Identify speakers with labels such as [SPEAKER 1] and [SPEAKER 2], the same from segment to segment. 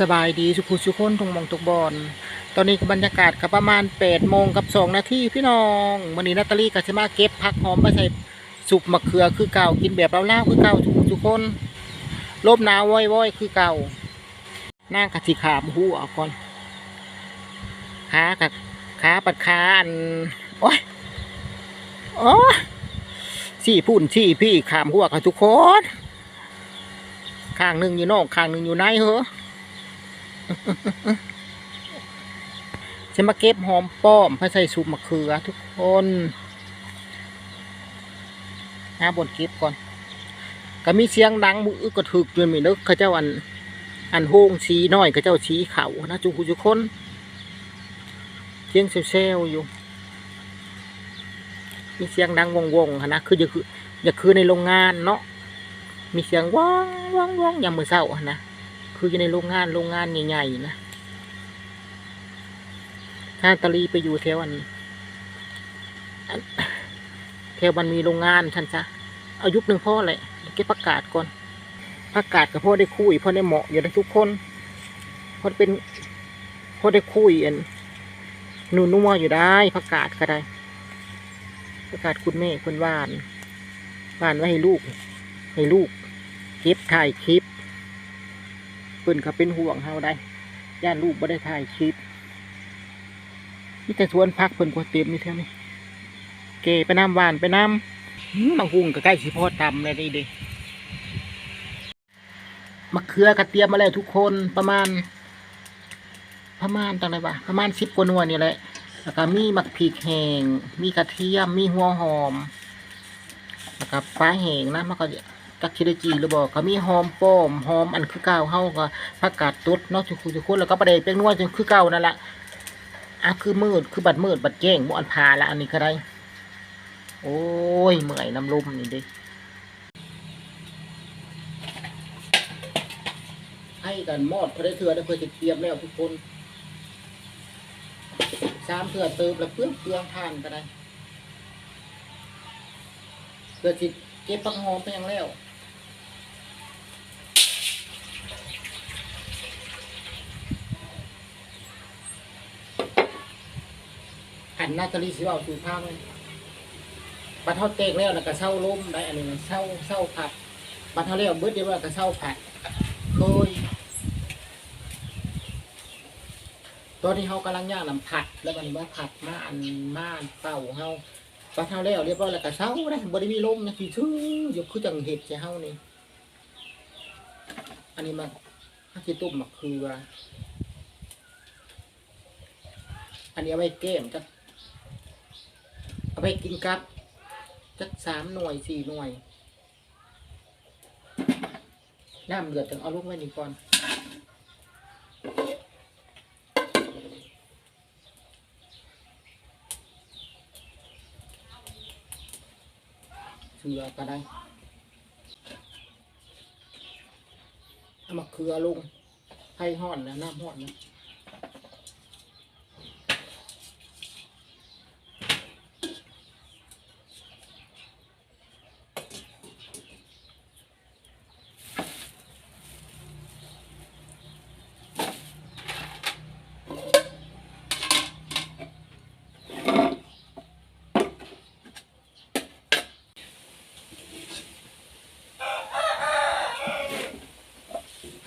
[SPEAKER 1] สบายดีสุขุสุขคนทุงมองทุกบอลตอนนี้บรรยากาศก็ประมาณ8โมงกับ2นาทีพี่น้องวันนี้นาตาลีก็จะมาเก็บผักหอมมาใส่สุกมะเขือคือเก่ากินแบบเล่าๆคือเก่าทุกคนทุกคนลบหนาวว้อยๆคือเก่านั่งกะสิขามหูเอาก่อนขากับขาปัดขาอันโอ้ยโอ้สี่พุ่นสี่พี่ขามหัวกันทุกคนข้างหนึ่งอยู่นอกข้างหนึ่งอยู่ในเหรอ จะมาเก็บหอมป้อมเพื่อใส่ซุปมะเขือ ทุกคนหาบนเก็บก่อน ก็มีเสียงดังมือก็ถึกจนไม่นึกเขาเจ้าอัน อันโฮงชี้น้อยเขาเจ้าชี้เขานะจุกุจุกคนเสียงเซลอยู่ มีเสียงดังวงวงนะคืออย่าคืออย่าคือในโรงงานเนาะมีเสียงว้องว้องว้องยามมือเศร้าอะนะ คืออยู่ในโรงงานโรงงานใหญ่ๆนะถ้าตะลีไปอยู่แถวอันแถวมันมีโรงงานท่านจ้ะอายุหนึ่งพ่อเลยเก็บประกาศก่อนประกาศกับพ่อได้คุยพ่อได้เหมาะอยู่ทุกคนพ่อเป็นพ่อได้คุยอันหนูนัวอยู่ได้ประกาศก็ได้ประกาศคุณแม่คุณว่านว่านไว้ให้ลูก ให้ลูกคลิปถ่ายคลิป พิ่นก็เป็นห่วงเฮาได้ย่านลูกบ่ได้ถ่ายคลิปมีแต่สวนพักเพิ่นก็เต็มนี่เท่านี้เกไปน้ำหวานไปน้ำมบางหุงก็ใกล้สิพอตำเลยนี่เดิมะเขือกระเตียมมาแล้วทุกคนประมาณ ประมาณตังไรวะประมาณสิบกว่าหน่วยนี่แหละแล้วก็มีมักพริกแห้งมีกระเทียมมีหัวหอมแล้วก็ปลาแห้งนะมันก็ จักชิไดจีหรือบอกก็มีหอมป้อมหอมอันคือเก่าเฮาก็ผักกาดตุ๊ดเนาะจุกจุกคนแล้วก็ประเดกเป็นนวดจนคือเก่านั่นแหละอะคือมืดคือบัดมืดบัดแจ้งบ่อันพาละอันนี้ก็ได้ โอ้ยเมื่อยน้ำลมนี่ดิให้กันมอดพอได้เถื่อได้เพื่อจะเตรียมแล้วทุกคนสามเถื่อเติมแล้วเพื่อนเปลืองทานก็ได้เพื่อจิเก็บปักหอมไปยังแล้ว อันนาตาลีสิว่าสู่ภาคเลยบัดเท่าเตกแล้วแล้วก็เศร้าล้มได้อันนี้เศร้าเศร้าผัดบัดเท่าแล้วเบิดเดียวแล้วก็เศร้าผัดเคยตอนที่เขากำลังย่างน้ำผัด แล้วมันว่าผัดมาอันมาอันเป่าเฮาปลาเท่าแล้วเรียบร้อยแล้วก็เศร้าได้บริมีลมนะคือชื่อยู่คือจังเห็ดจะเฮานี่อันนี้มาฮักกิตุ้มมักคืออันนี้เอาไว้แก้มจัก เอาไปกินกับจักสามหน่วยสี่หน่วย น้ำเดือดจังเอาลูกไว้นี่ก่อนเสือก็ได้เอามาเคือลงไผ่ห่อนแล้วน้ำห่อนนะ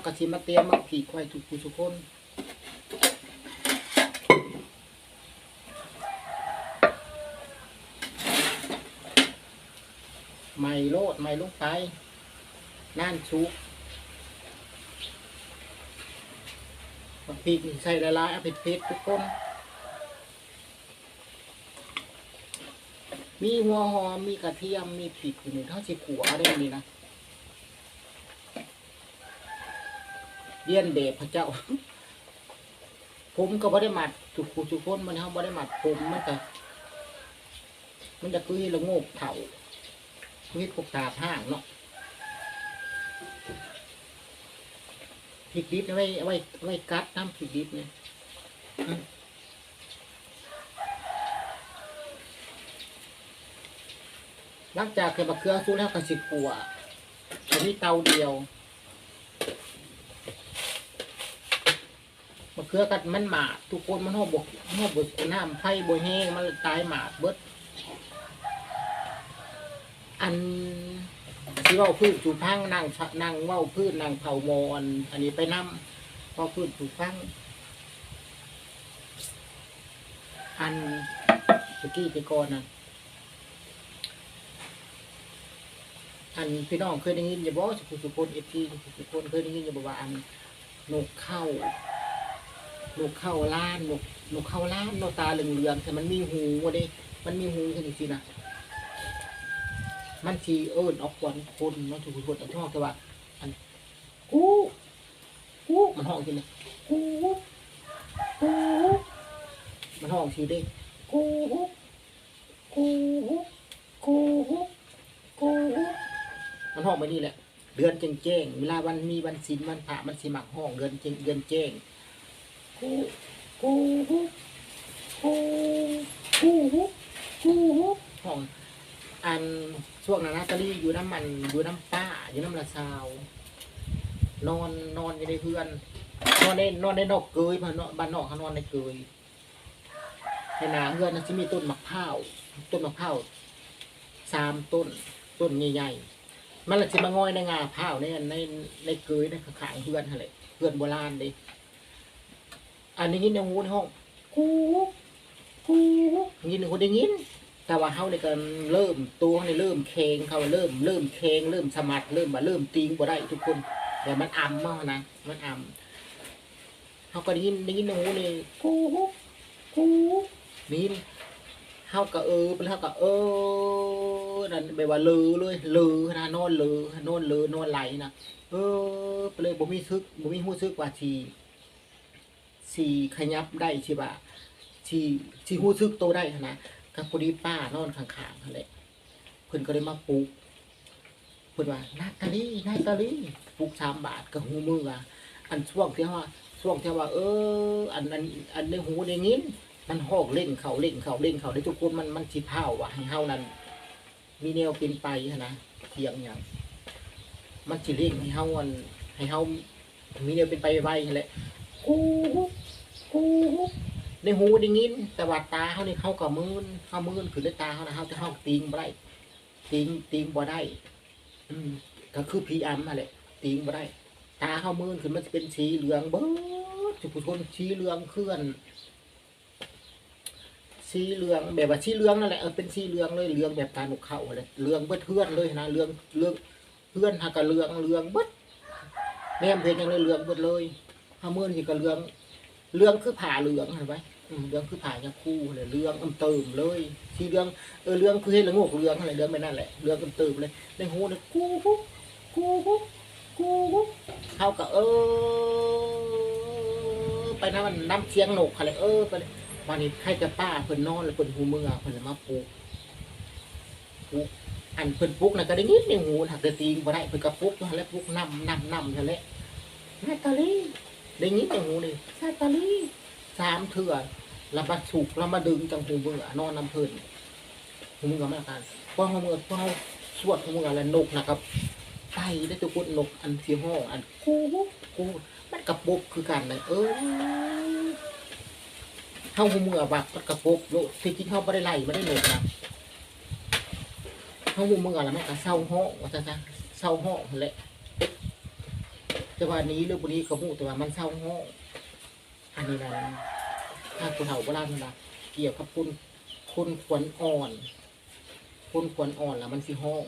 [SPEAKER 1] ากระชิมมาเตรียมมาผีกไว้ทุกผู้ทุกคนไม่โลดไม่ลงไปนั่นชุกบักพริกนี่ใส่ละลายเอาไปเพชรทุกคนมีหัวหอมมีกระเทียมมีพริกอยู่นี่เท่าสิขัวได้นี่นะ เลียนเดชพระเจ้า ผมก็บ่ได้หมัดทุกผู้ทุกคนมันเขาบ่ได้หมัดผมมันก็มันจะคือให้ละโงกเถาคือให้พวกตาห้างเนาะพริกดิบเอาไว้เอาไว้เอาไว้กัดน้ำพริกดิบเนี่ยหลังจากเกิดมะเขือสู้แล้วก็สิบขัวอันนี้เตาเดียว มะเขือกัดมันหมาดทุกคนมันหอบบกหอบบกน้ำไผ่บแห้งมันตายหมาดเบิด อันที่ว่าพืชสูพังนั่งนั่งเว่าพืชนั่งเผามอนอันนี้ไปนั่พอพืชสูพังอันเมื่อกี้ไปก่อนนะอันพี่น้องเคยได้ยินอย่าบอกสุขุสุคนเอฟซีสุขุสุคนเคยได้ยินอย่าบอกว่าอันนกเข้า นกเข้าล้านนกนกเข้าล้านนกตาเหลืองๆแต่มันมีหูวะเด้มันมีหูแค่นี้สินะมันทีเอิญออกควันคนเนถูกคนอันห้องแต่ว่าอันกูกูมันห้องทีเลยกูกูมันห้องทีเด้กูกูกูกูมันห้องไปนี่แหละเดือนแจ้งเวลาวันมีวันศีลวันพระมันสิมักห้องเดือนแจ้งเดือนแจ้ง กูกูกูกูกูกูห้องอันช่วงนั้นนาตาลีอยู่น้ำมันอยู่น้ำป้าอยู่น้ำละซาว นอนนอนอยู่ในเพื่อน นอนในนอนในนอกเกยบ้านอกบ้านนอกเขานอนในเกยในนาเพื่อนนะจะมีต้นมะพร้าวต้นมะพร้าวสามต้นต้นใหญ่ๆมันละจะมาง่อยในงาพร้าวในในในเกยในขายเพื่อนอะไรเพื่อนโบราณเลย อันนี้ยินในหูในห้องกูกูยินในหูได้ยิน แต่ว่าเขาเนี่ยก็เริ่มตัวเขาเนี่ยเริ่มเคงเขาเริ่มเริ่มเคงเริ่มสมัดเริ่มมาเริ่มติงบ่ได้ทุกคนแต่มันอ่ำมากนะ มันอ่ำเขาก็ได้ยินได้ยินหนูนี่กูกูนี่เขาก็เออเป็นเขาก็เออนั่นแบบว่าลือเลยลือนะนอนลือนอนลือนอนไหลนะเออไปเลยบ่มีซึกบ่มีหู้ซึกว่าที สีขยับได้ใช่ปะทีทีหู้ซึกโตได้นะกับพอดีป้านอนข้างๆนั่นแหละเพิ่นก็เลยมาปลูกเพิ่นว่านาตาลีนาตาลีปลูกสามบาทกับหูมืออะอันช่วงที่ว่าช่วงที่ว่า เออ อันอันอันในหูได้ยินมันหอกเล่งเขาเล่งเขาเล่งเขาได้ทุกคนมันมันสิเผาว่ะให้เฮานั้นมีแนวเป็นไปนะเทียงอย่างมันสิเล่งให้เฮาอันให้เฮามีแนวเป็นไปไว้นั่นแหละกู กูในหูได้ยิน แต่ว่าตาเขานี่เขาก็มืนเขามืนคือในตาเขานะเขาจะเขาติงบ่ได้ติงติงบ่ได้ อืมก็คือพีอัมมาแหละติงบ่ได้ ตาเขามืนคือมันจะเป็นสีเหลืองเบิดจุกุชนสีเหลืองเคลื่อน สีเหลืองแบบว่าสีเหลืองนั่นแหละเออเป็นสีเหลืองเลยเหลืองแบบตาหนุกเขาเลยเหลืองเบิดเพื่อนเลยนะเหลืองเหลืองเพื่อนหากะเหลืองเหลืองเบิดแนมเพชรยังเลยเหลืองเบิดเลยเขามืนสิกะเหลือง เหลืองคือผ่าเหลืองเห็นไหมเรื่องคือผ่านยาคู่เลยเรื่องเติมเลยที่เรื่องเออเรื่องคือให้เรื่องกเรื่องอะไรเรื่องไม่นั่นแหละเรื่องเติมเลยในหูเนี่ยกูกูกูกูกูกูเขาก็เออไปน้ำมันน้ำเชียงหนกอะไรเออไปวันนี้ใครจะป้าเพิ่นนอนเลยเพิ่นหูเมือเพิ่นมาปลูกปลูกอันเพิ่นปลูกน่ะก็ได้ยินในหูหักแต่ตีนบ่ได้เพิ่นก็ปลูกแล้วปลูกน้ำน้ำน้ำนั่นแหละนาตาลี ได้ยินในหูนี่นาตาลีสามเถื่อแล้วมาฉุกแล้วมาดึงจังหูมือนอนน้ำเพลินหูมือมาการพอหูมือพอเขาสวดหูมือแล้วนกนะครับไตได้ตัวกุดนกอันที่ห้องอันกูกูมันกระปบคือกันเลยเออเข้าหูมือบักมันกระปบโลดที่จริงเขาไม่ได้ไล่ไม่ได้นกนะเข้าหูมือแล้วมันก็เศร้าห้องว่าจะจะเศร้าห้องนั่นแหละ แต่ว่านี้เรื่องพวกนี้เขาพูดแต่ว่ามันเศร้าห้องอันนี้นะถ้าคนเฒ่าโบราณเวลาเกี่ยวกับคนคนขวัญอ่อนคนขวัญอ่อนแล้วมันสิห้อง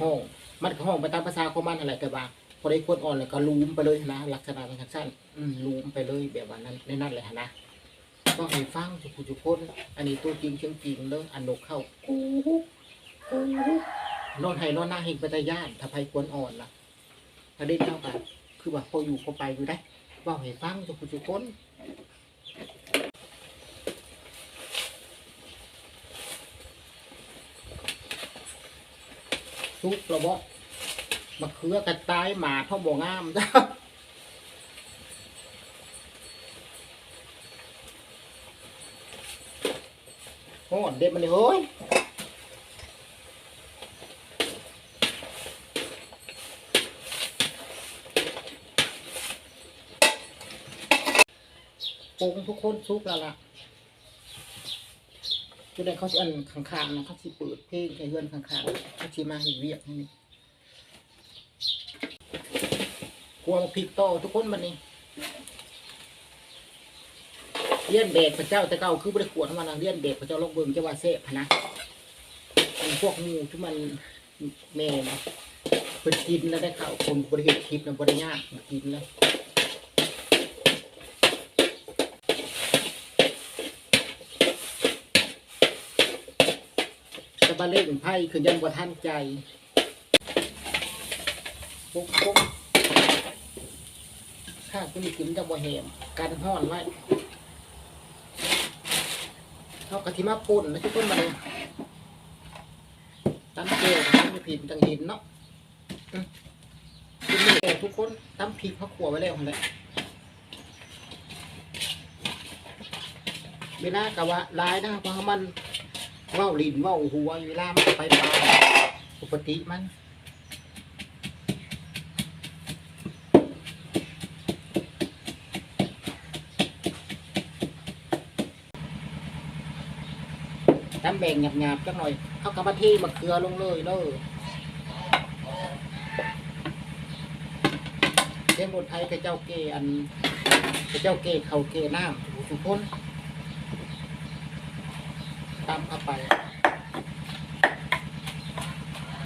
[SPEAKER 1] ห้องมันก็ห้องไปตามภาษาของมันอะไรแต่ว่าพอได้คนอ่อนแล้วก็ลูมไปเลยนะลักษณะมันสั้นอืมลูมไปเลยแบบว่านั้นในนั่นแหละนะต้องให้ฟังทุกผู้ทุกคนอันนี้ตัวจริงเชียงจริงเด้ออันนกเข้ากูกูนอนให้นอนหน้าเฮงปัตยานถ้าภัยควรอ่อนล่ะ ถ้าได้เท่ากันคือว่าพออยู่พอไปอยู่ได้ว่าให้ฟังทุกผู้ทุกคนซุกระบอกมะเขือกระตายหมาเท่าบ่งามจ้าโอ้เด็ดมันเลยเฮ้ย งทุกคนซุกแล้วล่ะจะได้เขาสิอันข้างนะเขาสิเปิดเพลงให้เพื่อนข้างเขาสิมาเห็นเวียกนี่กลัวพริกโตทุกคนบันนี้เลี้ยนเบกพระเจ้าแต่เก่าคือบ่ได้ขวดมันเลี้ยนเบกพระเจ้าลกเบิ่งจะว่าเสพนะเป็นพวกงูที่มันแม่นะเพิ่นกินแล้วได้ข่าวคนบริเหตุคลิปนะบริยากกินแล้ว มาเล่นไพ่คือยังบ่ท่านใจปุ๊บปุ๊บข้างคุณกินจะบ่แหมกันห้อนไว้เขากะทิมาปุ่นนะทุกคนมาเลยตั้มเกลือตั้มผิดจังหินเนาะกินนี่ทุกคนตั้มพริกเขาขัวไว้แล้วคนแหละเวลากะว่าลายนะเพราะมัน ว้าลินว้าหัวเวลามันไปปลาปกติมันน้ำแบ่งหยาบๆจังหน่อยเข้ากระมาที่มะเขือลงเลยเด้อเจ้าบนไทยกับเจ้าเกอันกับเจ้าเกเขาเกน้ำทุกคน ตามเข้าไป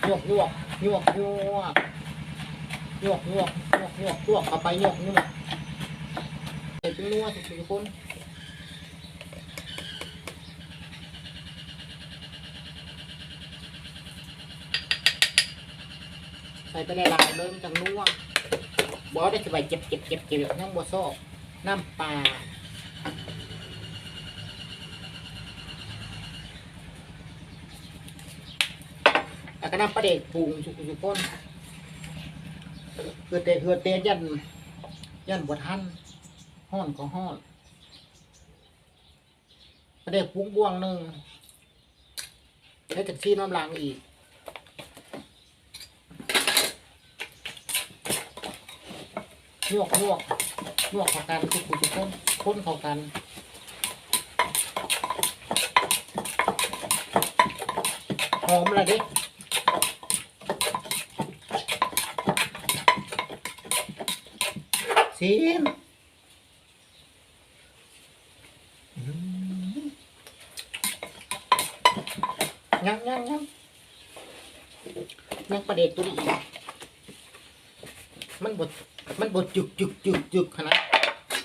[SPEAKER 1] ยวกยวกยวกยวกยวกยวกยวกยวกยวกเข้าไปยวกยวกใส่เป็นนัวทุกทุกคนใส่ไปหลายๆเลยมันจังนัวบอกได้จะไปเจ็บเจ็บเจ็บเจ็บน้ำบัวโซอกน้ำปลาแล้วก็ น้ำปลาเด็กปรุงทุกทุกคนเพื่อเตะเพื่อเตะยันยันบวทันห้อนก็ห้อนปลาเด็กปรุงบวงหนึ่งแล้วจากซีน้ำลางอีกนวกนวกนวกเข้ากันทุกคุกคนค้นเข้ากันหอมอะไรดิ ซีมยังยังยังยังประเด็กตัวนี้อีกมันบดมันบดจุกจุกจุกจุกขนาด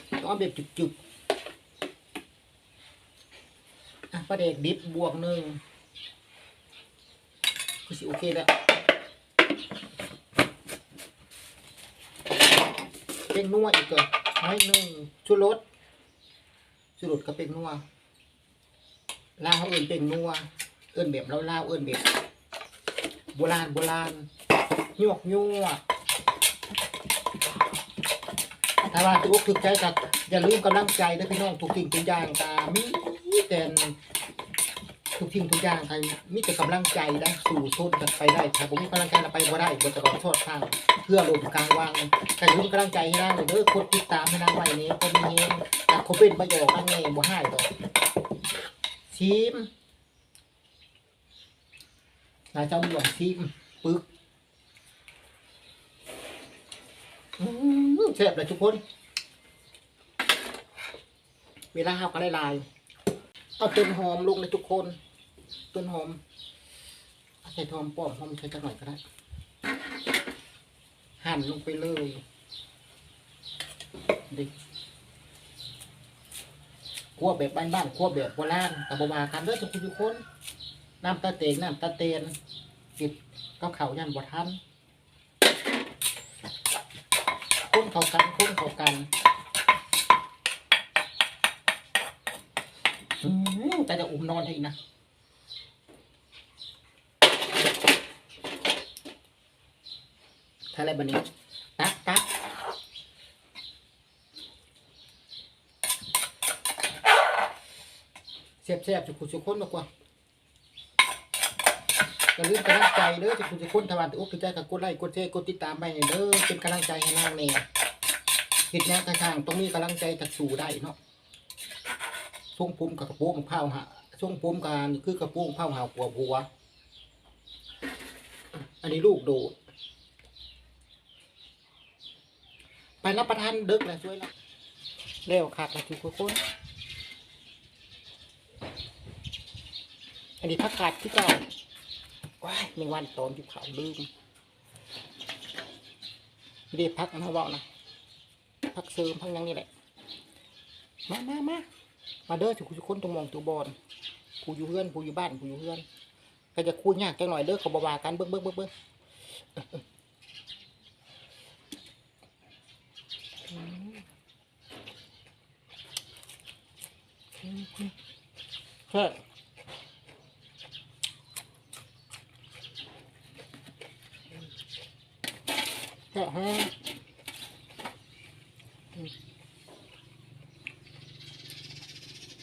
[SPEAKER 1] ต้องเอาแบบจุกจุกอะประเด็กดิบบวกหนึ่งคือสิโอเคแล้ว เป็นนัวอีกก่อนน้อยหนึ่งชูรสชูรสก็เป็นนัวลาวเอินเป็นนัว เอินแบบลาวเอินแบบโบราณโบราณยวกยวกถ้าว่าถูกถูกใจกับอย่าลืมกำลังใจนะพี่น้องทุกสิ่งทุกอย่างตามีแต่ ทุกสิ่งทุกอย่างใครมีแต่กำลังใจได้สู่ทนกันไปได้ถ้าผมมีกำลังใจเราไปบ่ได้บ่จะขอโทษทางเพื่อลมกลางวางแต่อย่าลืมกำลังใจให้นางเลยเด้อกดติดตามให้นางไว้นี้คนมีเงี้แต่เขาเป็นประโยชน์นั่นเองบ่ให้ดอกชิมนายเจ้าหลวงชิมปึกอืมแซ่บเลยทุกคน เวลาห้าวก็ได้ลายเอาต้นหอมลงเลยทุกคน ต้นหอมใส่ทอมปอมหอมใส่จังหน่อยก็ได้หั่นลงไปเลยดิคั่วแบบบ้านๆคั่วแบบโบราณกับโบราณกันเด้อทุกคนทุกคนน้ำตาเตงน้ำตาเตนติดก็เขายันบทันคุ้นเขากันคุ้นเขากันแต่จะอุ้มนอนให้อีนะ ถ้าอะไรบันนี้ ตักตักเสียบเสียบจุกุจุกคนมากกว่าอย่าลืมกำลังใจเด้อจุกุจุกคนทวารอุกใจกับกดไลค์กดแชร์กดติดตามไปเด้อเป็นกำลังใจให้นางเน่เห็ดแนวกระช่างต้องมีกำลังใจจากสู่ได้เนาะช่วงปุ้มกับกระปุกข้าวหาช่วงปุ้มการคือกระปุกข้าวหาหัวหัว อันนี้ลูกโดด ไปรับประทานดึกเลยช่วยละเร็วขาดละทุกคนอันนี้ผักกาดที่เก่าว้ายในวันตอนที่เขาลืมเรียกพักนะเว่านะพักเสริมพักยังนี่แหละ มามามามาเด้อทุกคนตรงมองตัวบอลกูอยู่เพื่อนกูอยู่บ้านกูอยู่เพื่อนก็จะคุยยากจังหน่อยเด้อเขาบาวากันเบิ้งเบิ้งเบิ้งเบิ้ง ใช่ใช่ฮะ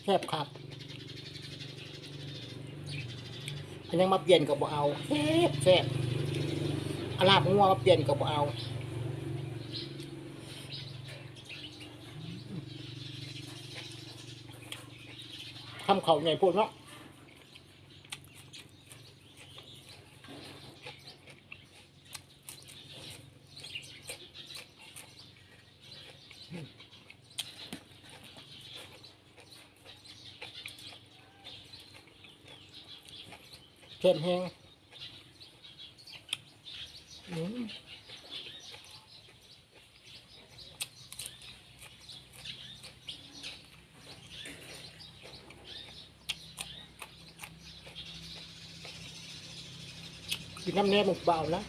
[SPEAKER 1] แซ่บครับอันยังมาเปลี่ยนกับบ่เอาแซ่บแซ่บอาลาบงัวมาเปลี่ยนกับบ่เอา เขาไงพูดเนาะเข้มแห้งอืม กินน้ำแน่หมกเบานะ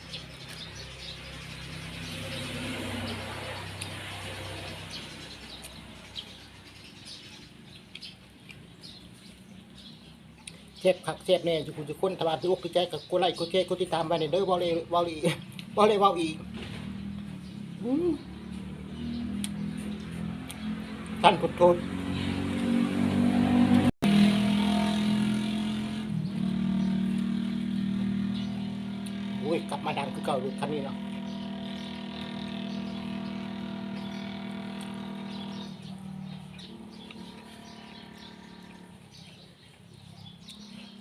[SPEAKER 1] เจ็บขักเจ็บแน่อยู่คุณจะคนตลาที่อกที่ใจกับกูไล่กูเจ๊กูที่ตามไปเนี่ยเด้อบอลเลยบอลีบอเลยเบาอีกอืมท่านพุทโธโอ้ยกลับมาดัง คือเก่าดูคันนี้เนาะ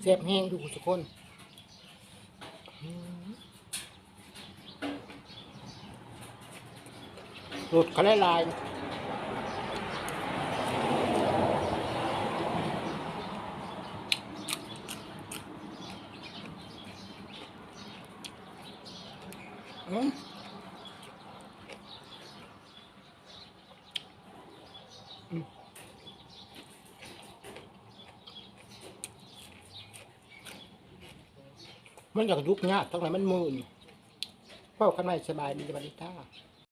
[SPEAKER 1] แซ่บแห้งดูทุกคนอืมหลุดเขาไล่ลาย มันอยากยุบยากตรงไหนมันมืนเพราะข้างในสบายดีสบายดีท่า